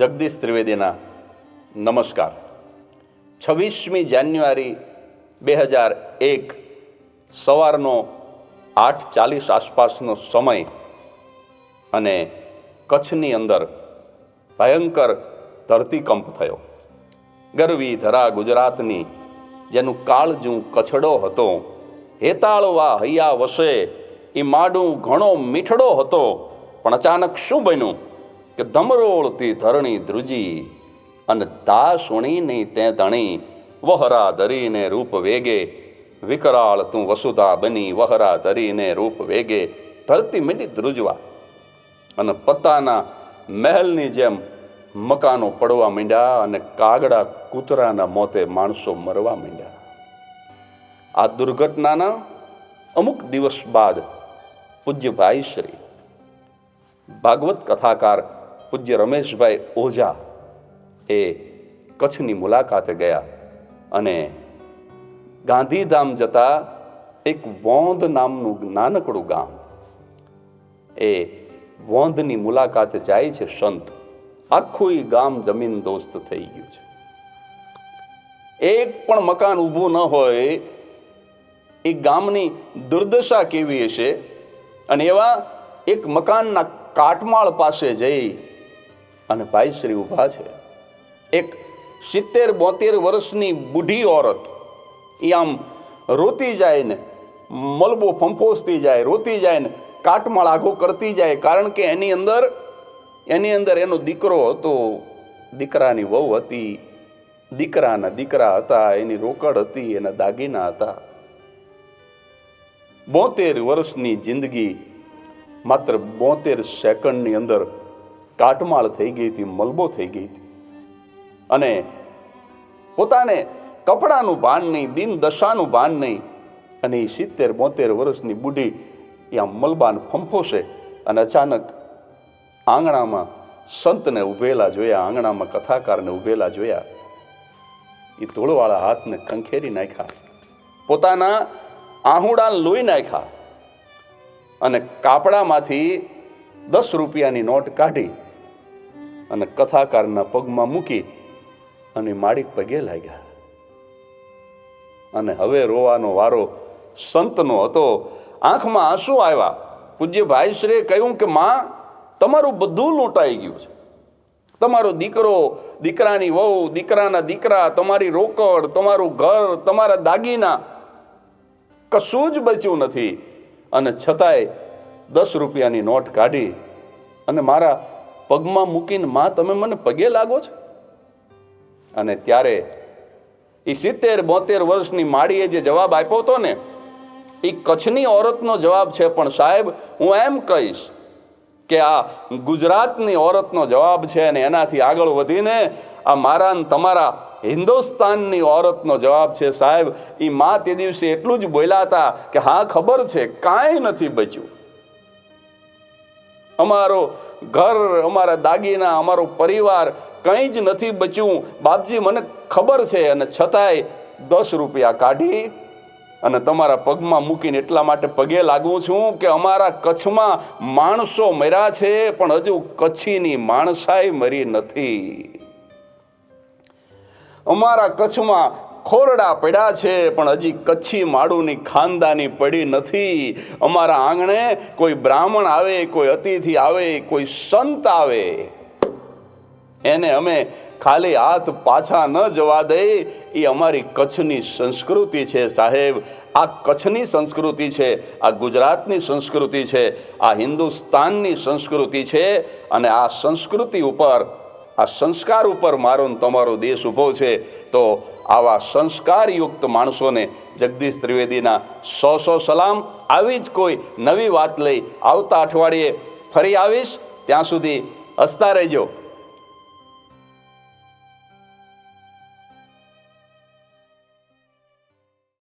જગદીશ ત્રિવેદીના નમસ્કાર. છવ્વીસમી જાન્યુઆરી બે હજાર એક, સવારનો આઠ ચાલીસ આસપાસનો સમય અને કચ્છની અંદર ભયંકર ધરતીકંપ થયો. ગરવી ધરા ગુજરાતની, જેનું કાળજું કછડો હતો. હેતાળવા હૈયા વસે એ માડું ઘણો મીઠડો હતો. પણ અચાનક શું બન્યું કે ધમરોળતી ધરણી ધ્રુજી અને તા સુણીને તે ધણી વહરા ધરીને રૂપ વેગે. વિકરાળ તું વસુધા બની, વહરા ધરીને રૂપ વેગે. ધરતી મીંડી ધ્રુજવા અને પતાના મહેલની જેમ મકાનો પડવા માંડ્યા અને કાગડા કૂતરાના મોતે માણસો મરવા માંડ્યા. આ દુર્ઘટનાના અમુક દિવસ બાદ પૂજ્ય ભાઈ શ્રી, ભાગવત કથાકાર પૂજ્ય રમેશભાઈ ઓઝા એ કચ્છની મુલાકાતે ગયા અને ગાંધીધામ જતા એક વોંધ નામનું નાનકડું ગામ એ વોંધની મુલાકાતે જાય છે સંત આખું ગામ જમીન દોસ્ત થઈ ગયું છે. એક પણ મકાન ઊભું ન હોય, એ ગામની દુર્દશા કેવી હશે? અને એવા એક મકાનના કાટમાળ પાસે જઈ અને ભાઈશ્રી ઊભા છે. એક સિત્તેર બોતેર વર્ષની બુઢી ઓરત એ આમ રોતી જાય ને, મલબો ફંફોસતી જાય, રોતી જાય ને, કાટમાળ આઘો કરતી જાય, કારણ કે એની અંદર એની અંદર એનો દીકરો હતો, દીકરાની વહુ હતી. દીકરાના દીકરા હતા, એની રોકડ હતી, એના દાગીના હતા. બોતેર વર્ષની જિંદગી માત્ર બોતેર સેકન્ડની અંદર કાટમાળ થઈ ગઈ હતી, મલબો થઈ ગઈ હતી. અને પોતાને કપડાનું ભાન નહીં દિન દશાનું ભાન નહીં. અને એ સિત્તેર બોતેર વર્ષની બુઢી આમ મલબાન ફંફોશે અને અચાનક આંગણામાં સંતને ઊભેલા જોયા, આંગણામાં કથાકારને ઊભેલા જોયા. એ ધૂળવાળા હાથને ખંખેરી નાખ્યા. પોતાના આહુડા લોહી નાખ્યા અને કાપડામાંથી દસ રૂપિયાની નોટ કાઢી અને કથાકારના પગમાં મૂકી અને માળીક પગે લાગ્યા. અને હવે રોવાનો વારો સંતનો હતો. આંખમાં આંસુ આવ્યા. પૂજ્ય ભાઈશ્રીએ કહ્યું કે, માં તમારું બધું લૂંટાઈ ગયું છે. તમારો દીકરો, દીકરાની વહુ, દીકરાના દીકરા, તમારી રોકડ, તમારું ઘર, તમારા દાગીના, કશું જ બચ્યું નથી. અને છતાંય દસ રૂપિયાની નોટ કાઢી અને મારા પગમાં મૂકીને માં, તમે મને પગે લાગો છો? અને ત્યારે એ સિત્તેર બોતેર વર્ષની માળીએ જે જવાબ આપ્યો હતો ને એ કચ્છની ઓરતનો જવાબ છે, પણ સાહેબ, હું એમ કહીશ કે આ ગુજરાતની ઓરતનો જવાબ છે અને એનાથી આગળ વધીને આ મારા તમારા હિન્દુસ્તાનની ઓરતનો જવાબ છે સાહેબ. એ માં તે દિવસે એટલું જ બોલ્યા હતા કે હા, ખબર છે, કાંઈ નથી બચ્યું. અમારો ઘર, અમારા દાગીના, અમારો પરિવાર કંઈ જ નથી બચ્યું. બાપજી, મને ખબર છે અને છતાંય દસ રૂપિયા કાઢી અને તમારા પગમાં મૂકીને એટલા માટે પગે લાગું છું કે અમારા કચ્છમાં માણસો મર્યા છે, પણ હજુ કચ્છીની માણસાઈ મરી નથી. અમારા કચ્છમાં ખોરડા પડ્યા છે, પણ હજી કચ્છી માળુની ખાનદાની પડી નથી. અમારા આંગણે કોઈ બ્રાહ્મણ આવે, કોઈ અતિથિ આવે, કોઈ સંત આવે. એને અમે ખાલી હાથ પાછા ન જવા દે એ અમારી કચ્છની સંસ્કૃતિ છે સાહેબ. આ કચ્છની સંસ્કૃતિ છે, આ ગુજરાતની સંસ્કૃતિ છે, આ હિન્દુસ્તાનની સંસ્કૃતિ છે અને આ સંસ્કૃતિ ઉપર, આ સંસ્કાર ઉપર મારો તમારો દેશ ઊભો છે. તો આવા સંસ્કારયુક્ત માણસોને જગદીશ ત્રિવેદીના સો સો સલામ. આવી જ કોઈ નવી વાત લઈ આવતા અઠવાડિયે ફરી આવીશ. ત્યાં સુધી હસતા રહેજો.